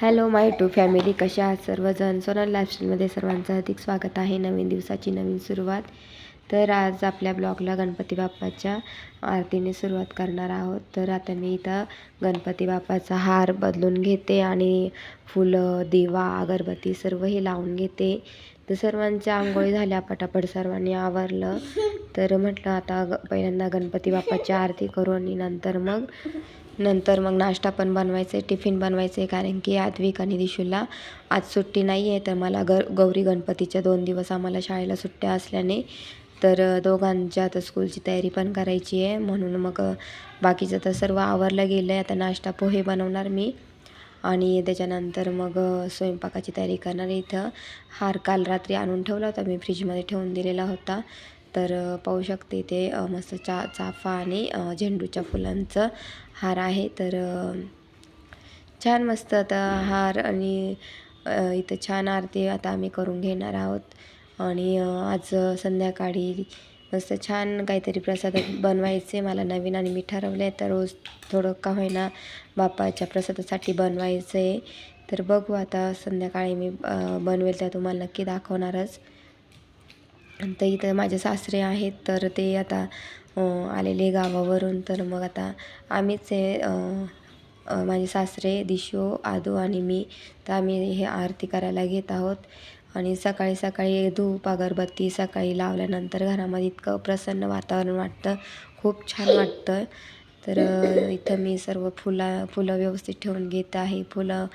Hello my to family कशा आहात सर्वजण? सोनल लाईफस्टाईलमध्ये सर्वांचं अधिक स्वागत आहे. नवीन दिवसाची नवीन सुरुवात. तर आज आपल्या ब्लॉगला गणपती बाप्पाच्या आरतीने सुरुवात करणार आहोत. तर आता मी इथं गणपती बाप्पाचा हार बदलून घेते आणि फुलं दिवा अगरबत्ती सर्व हे लावून घेते. तर सर्वांच्या आंघोळी झाल्या पटापट सर्वांनी आवरलं. तर म्हटलं आता ग पहिल्यांदा गणपती बाप्पाची आरती करू आणि नंतर मग नंतर मग नाश्ता पण बनवायचा आहे टिफिन बनवायचं आहे कारण की आद्विक आणि दिशूला आज सुट्टी नाही आहे तर मला ग गौरी गणपतीच्या दोन दिवस आम्हाला शाळेला सुट्ट्या असल्याने तर दोघांच्या आता स्कूलची तयारी पण करायची आहे म्हणून मग बाकीचं तर सर्व आवरलं गेलं आहे आता नाश्ता पोहे बनवणार मी. आणि त्याच्यानंतर मग स्वयंपाकाची तयारी करणार. इथं हार काल रात्री आणून ठेवला होता. मी फ्रीजमध्ये ठेवून दिलेला होता. तर पाहू शकते ते मस्त चा चाफा आणि झेंडूच्या फुलांचं हार आहे. तर छान मस्त आता हार आणि इथं छान आरती आता आम्ही करून घेणार आहोत. आणि आज संध्याकाळी मस्त छान काहीतरी प्रसाद बनवायचे. मला नवीन आणि मी ठरवलं आहे तर रोज थोडं का होईना बाप्पाच्या प्रसादासाठी बनवायचं. आहे तर बघू आता संध्याकाळी मी बनवेल त्या तुम्हाला नक्की दाखवणारच. तर इथं माझे सासरे आहेत. तर ते आता आलेले गावावरून. तर मग आता आम्हीच आहे माझे सासरे दिशो आदू आणि मी तर आम्ही हे आरती करायला घेत आहोत. आणि सकाळी सकाळी धूप अगरबत्ती सकाळी लावल्यानंतर घरामध्ये इतकं प्रसन्न वातावरण वाटतं. खूप छान वाटतं. तर इथं मी सर्व फुला फुलं व्यवस्थित ठेवून घेत आहे. फुलं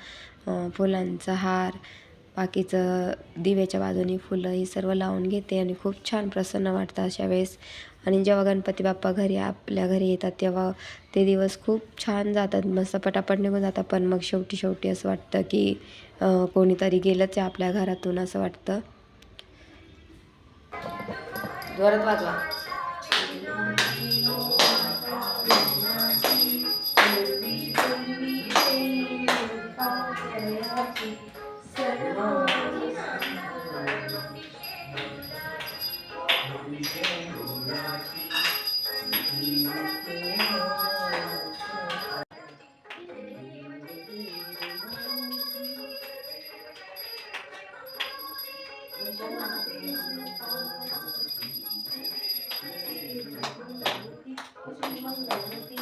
फुलांचा हार बाकीचं दिव्याच्या बाजूनी फुलं ही सर्व लावून घेते आणि खूप छान प्रसन्न वाटतं अशा वेळेस. आणि जेव्हा गणपती बाप्पा घरी आपल्या घरी येतात तेव्हा ते दिवस खूप छान जातात. मस्त पटापट निघून जातात. पण मग शेवटी शेवटी असं वाटतं की कोणीतरी गेलंच आहे आपल्या घरातून असं वाटतं. जोरात वाजवा. Thank you.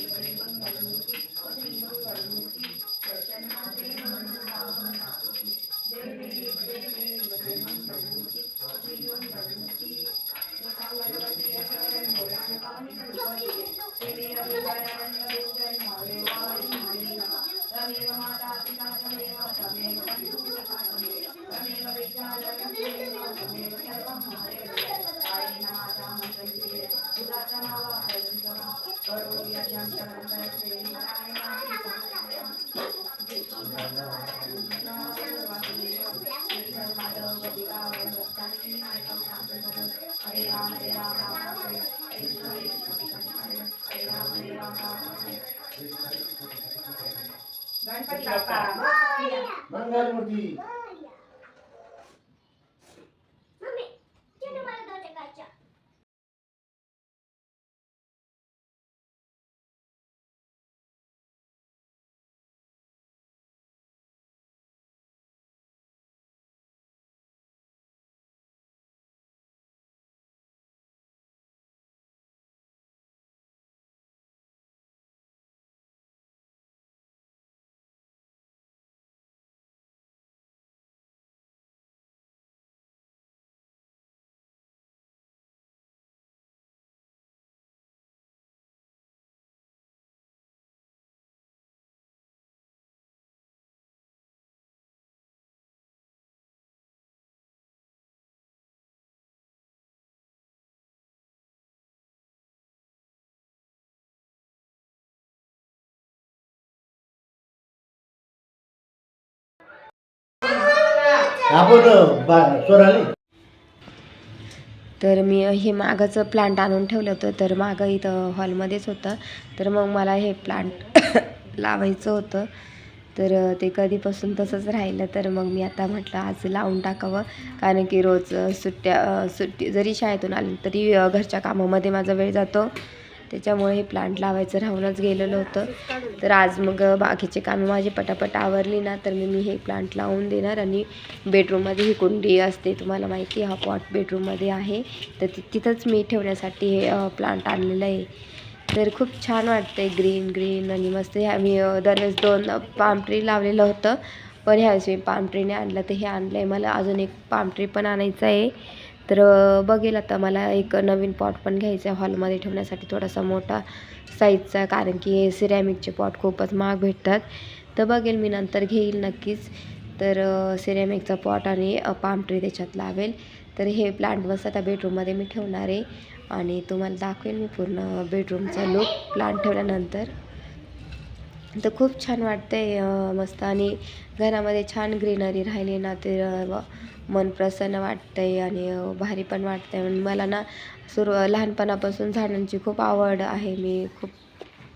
गणपती बाप्पा मंगलमूर्ती आपण तर मी हे मागचं प्लांट आणून ठेवलं होतं. तर मागं इथं हॉलमध्येच होतं. तर मग मला हे प्लांट लावायचं होतं. तर ते कधीपासून तसंच राहिलं. तर मग मी आता म्हटलं आज लावून टाकावं. कारण की रोज सुट्ट्या सुट्टी जरी शाळेतून आली तरी घरच्या कामामध्ये माझा वेळ जातो. त्याच्यामुळे हे प्लांट लावायचं राहूनच गेलेलं होतं. तर आज मग बाकीचे कामं माझी पटापट आवरली ना तर मी मी हे प्लांट लावून देणार आणि बेडरूममध्ये ही कुंडी असते. तुम्हाला माहिती आहे हा पॉट बेडरूममध्ये आहे. तर ति तिथंच मी ठेवण्यासाठी हे प्लांट आणलेलं आहे. तर खूप छान वाटतंय ग्रीन ग्रीन आणि मस्त. ह्या मी दरवेळेस दोन पाम ट्री लावलेलं होतं. पण ह्यावेळेस मी पाम ट्रीने आणलं तर हे आणलं आहे मला अजून एक पाम ट्री पण आणायचं आहे. तर बघेल आता मला एक नवीन पॉट पण घ्यायचा आहे हॉलमध्ये ठेवण्यासाठी थोडासा मोठा साईजचा कारण की हे सिरॅमिकचे पॉट खूपच महाग भेटतात. तर बघेल मी नंतर घेईल नक्कीच. तर सिरॅमिकचा पॉट आणि पाम ट्री त्याच्यात लावेल. तर हे प्लांट मस्त आता बेडरूममध्ये मी ठेवणार आहे. आणि तुम्हाला दाखवेल मी पूर्ण बेडरूमचा लुक प्लांट ठेवल्यानंतर. तर खूप छान वाटतंय आहे मस्त. आणि घरामध्ये छान ग्रीनरी राहिली ना तर मन प्रसन्न वाटतंय आणि भारी पण वाटतंय. आणि मला ना सुरू लहानपणापासून झाडांची खूप आवड आहे. मी खूप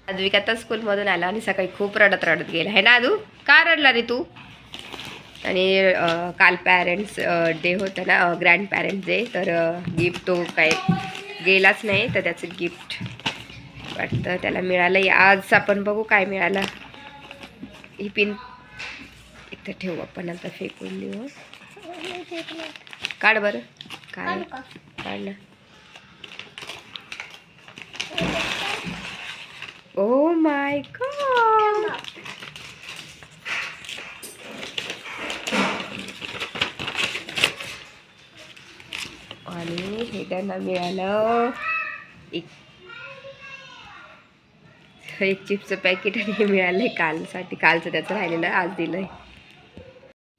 अद्विक आता स्कूलमधून आला आणि सकाळी खूप रडत रडत गेला. आहे ना आदू का रडला रे तू? आणि काल पॅरेंट्स डे होता ना ग्रँड पॅरेंट्स डे तर गिफ्ट तो काय गेलाच नाही तर त्याचं गिफ्ट वाटतं. त्याला मिळालं आज आपण बघू काय मिळालं. ही पिन इथं ठेवू आपण आता फेकून देऊ. काढ बरं. काय काढ ना ओ माय गॉड आणि हे त्यांना मिळालं एक. एक चिप्सचं पॅकेट आणि हे मिळालंय कालसाठी. कालचं त्याचं राहिलेलं आज दिलंय.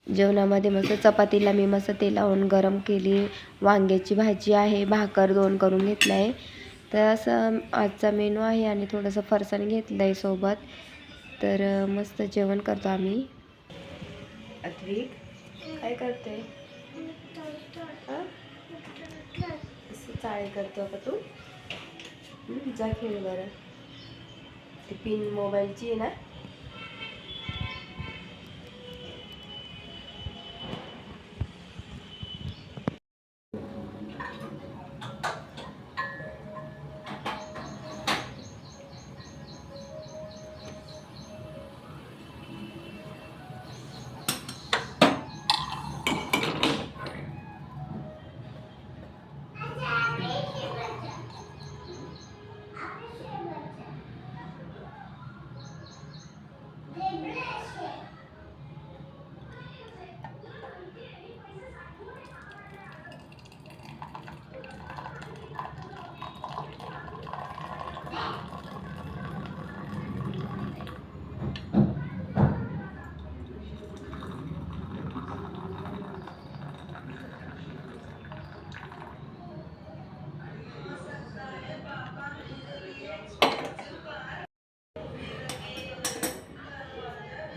जेवणामध्ये मस्त चपातीला मी मस्त तेल लावून गरम केली. वांग्याची भाजी आहे भाकर दोन करून घेतलं आहे तर असं आजचा मेनू आहे आणि थोडंसं फरसाण घेतलं आहे सोबत. तर मस्त जेवण करतो आम्ही. अद्विक काय करते चाळी करतो का तू? जा खेळ बरं. ती पिन मोबाईलची आहे ना?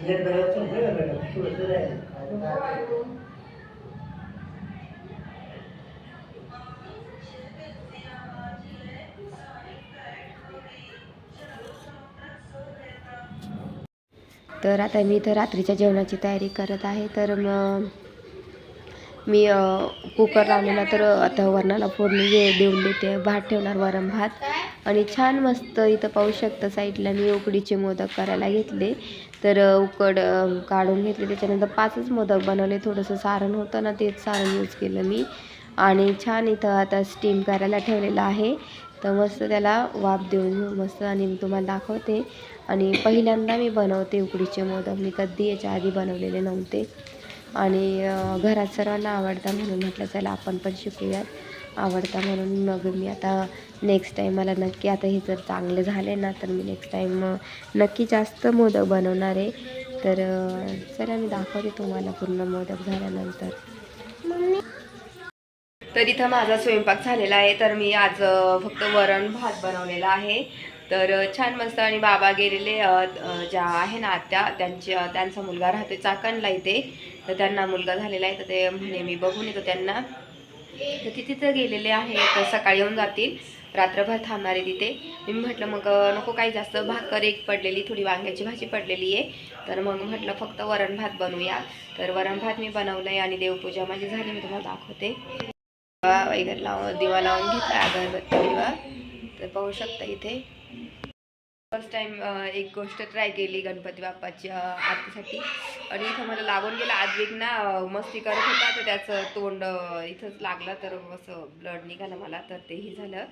आहे. तर आता मी इथं रात्रीच्या जेवणाची तयारी करत आहे. तर मग मी कुकर लावलेला तर आता वरणाला फोडणी घे देऊन देते. भात ठेवणार वरण भात. आणि छान मस्त इथं पाहू शकता साईडला मी उकडीचे मोदक करायला घेतले. तर उकड काढून घेतली. त्याच्यानंतर पाचच मोदक बनवले. थोडंसं सारण होतं ना तेच सारण यूज केलं मी. आणि छान इथं आता स्टीम करायला ठेवलेलं आहे. तर मस्त त्याला वाफ देऊन मस्त आणि मी तुम्हाला दाखवते. आणि पहिल्यांदा मी बनवते उकडीचे मोदक. मी कधी याच्या आधी बनवलेले नव्हते. आणि घरात सर्वांना आवडता म्हणून म्हटलं चला आपण पण शिकूयात. आवडता म्हणून मग मी आता नेक्स्ट टाईम मला नक्की आता हे जर चांगले झाले ना तर मी नेक्स्ट टाईम नक्की जास्त मोदक बनवणार आहे. तर अ, चला मी दाखवते तुम्हाला पूर्ण मोदक झाल्यानंतर. तर इथं माझा स्वयंपाक झालेला आहे तर मी आज फक्त वरण भात बनवलेला आहे. तर छान मस्त आणि बाबा गेलेले ज्या आहे ना आत्या त्यांच्या त्यांचा मुलगा राहते चाकणला इथे. तर त्यांना मुलगा झालेला आहे तर ते म्हणे मी बघून येतो त्यांना. तर ते तिथं गेलेले आहे तर सकाळी येऊन जातील. रात्रभर थांबणार आहे तिथे. मी म्हटलं मग नको काही जास्त भाकर एक पडलेली थोडी वांग्याची भाजी पडलेली आहे. तर मग म्हटलं फक्त वरण भात बनवूया. तर वरण भात मी बनवलं आहे आणि देवपूजा माझी झाली मी तुम्हाला दाखवते. दिवा वगैरे लावून दिवा लावून घेतला अगरबत्ती दिवा. तर पाहू शकता इथे. फर्स्ट टाइम एक गोष्ट ट्राय केली गणपती बाप्पाच्या आरतीसाठी. आणि इथं मला लागून गेला आद्विक ना मस्ती करत होता तर त्याचं तोंड इथंच लागलं तर असं ब्लड निघालं मला तर तेही झालं.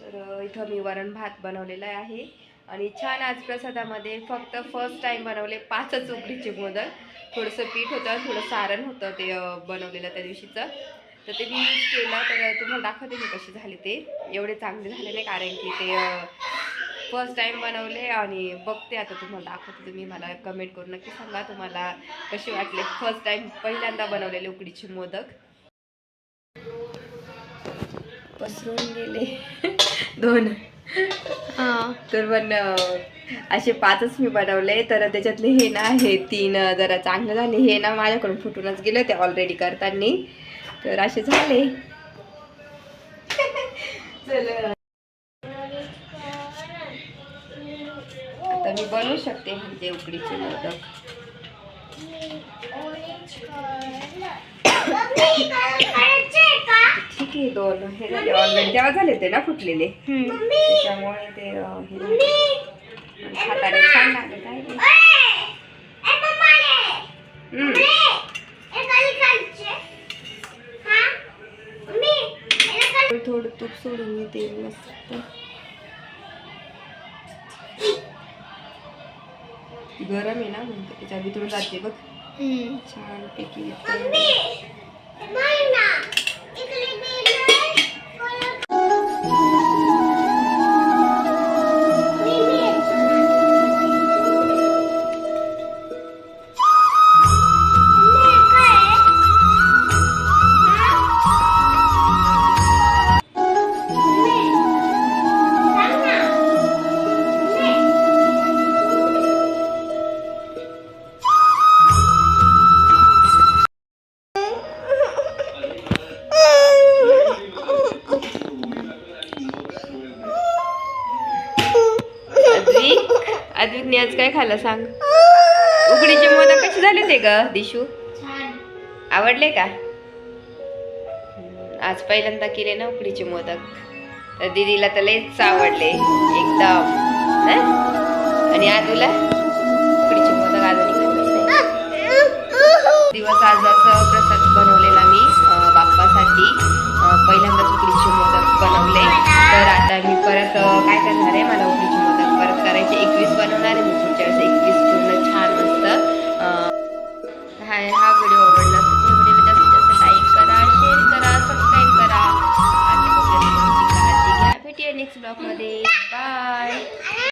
तर इथं मी वरण भात बनवलेला आहे. आणि छान आज प्रसादामध्ये फक्त फर्स्ट टाइम बनवले पाचच उकडीचे मोदक. थोडंसं पीठ होतं थोडं सारण होतं ते बनवलेलं त्या दिवशीचं. तर ते मी यूज केलं तर तुम्हाला दाखवते मी कसे झाले ते. एवढे चांगले झाले नाही कारण की ते फर्स्ट टाइम बनवले आणि बघते आता तुम्हाला दाखवते तुम्ही. मला कमेंट करून नक्की सांगा तुम्हाला कसे वाटले फर्स्ट टाइम पहिल्यांदा बनवलेले उकडीचे मोदक. पसरून गेले. दोन. तर पण असे पाचच मी बनवले. तर त्याच्यातले हे ना हे तीन जरा चांगले झाले. हे ना माझ्याकडून फुटूनच गेले ते ऑलरेडी करताना. तर असे झाले. चल आता मी बनवू शकते म्हणजे उकडीचे मोदक. ठीक आहे दोन हे झाले ऑलरेडी तेव्हा झाले ते ना फुटलेले. त्याच्यामुळे ते हे खाताना छान लागत आहे ते. थोडं तूप सोडून मी तेल मस्त. गरम आहे ना म्हणते त्याच्या भीतून जाते बघ. छान पैकी काय खाल्लं सांग? उकडीचे मोदक कसे झाले ते ग दिशू? आवडले का? आज पहिल्यांदा केले ना उकडीचे मोदक. तर दीदीला तर लयच आवडले एकदम. हं? आणि आदूला उकडीचे मोदक नाही दिवस आज असं प्रसाद बनवलेला मी बाप्पासाठी. पहिल्यांदाच उकडीचे मोदक बनवले. तर आता मी परत काय करणार आहे मला उकडीचे परत करायचे. एकवीस बनवणार आहे. मी पुढच्या वेळेस एकवीस पूर्ण छान मस्त. हा हा व्हिडिओ आवडला असेल तर व्हिडिओला जास्तीत जास्त लाईक करा शेअर करा सबस्क्राईब करा. आणि काळजी घ्या भेटूया नेक्स्ट ब्लॉगमध्ये बाय